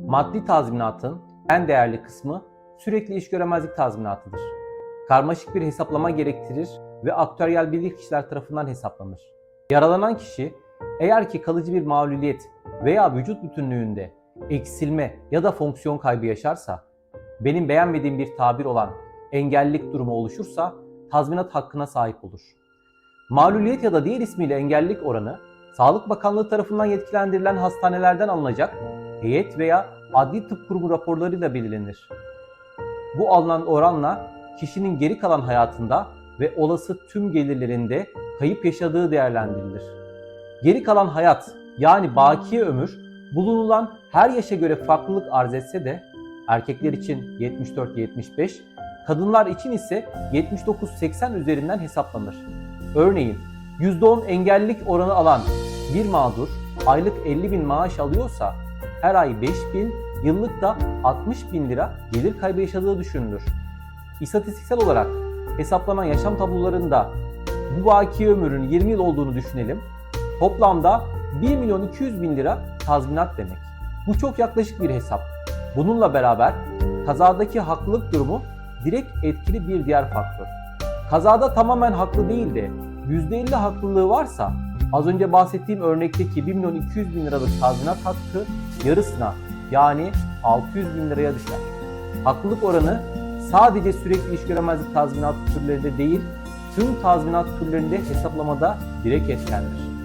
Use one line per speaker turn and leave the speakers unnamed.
Maddi tazminatın en değerli kısmı sürekli iş göremezlik tazminatıdır. Karmaşık bir hesaplama gerektirir ve aktüeryel bilirkişiler tarafından hesaplanır. Yaralanan kişi eğer ki kalıcı bir mağluliyet veya vücut bütünlüğünde eksilme ya da fonksiyon kaybı yaşarsa, benim beğenmediğim bir tabir olan engellilik durumu oluşursa tazminat hakkına sahip olur. Mağluliyet ya da diğer ismiyle engellilik oranı, Sağlık Bakanlığı tarafından yetkilendirilen hastanelerden alınacak heyet veya adli tıp kurumu raporlarıyla belirlenir. Bu alınan oranla kişinin geri kalan hayatında ve olası tüm gelirlerinde kayıp yaşadığı değerlendirilir. Geri kalan hayat yani bakiye ömür bulunulan her yaşa göre farklılık arz etse de erkekler için 74-75, kadınlar için ise 79-80 üzerinden hesaplanır. Örneğin %10 engellilik oranı alan bir mağdur aylık 50 bin maaş alıyorsa her ay 5 bin, yıllık da 60 bin lira gelir kaybı yaşadığı düşünülür. İstatistiksel olarak hesaplanan yaşam tablolarında bu baki ömrün 20 yıl olduğunu düşünelim. Toplamda 1 milyon 200 bin lira tazminat demek. Bu çok yaklaşık bir hesap. Bununla beraber kazadaki haklılık durumu direkt etkili bir diğer faktör. Kazada tamamen haklı değil de %50 haklılığı varsa az önce bahsettiğim örnekteki 1 milyon 200 bin liralık tazminat hakkı yarısına yani 600 bin liraya düşer. Haklılık oranı sadece sürekli iş göremezlik tazminat türlerinde değil tüm tazminat türlerinde hesaplamada direkt etkendir.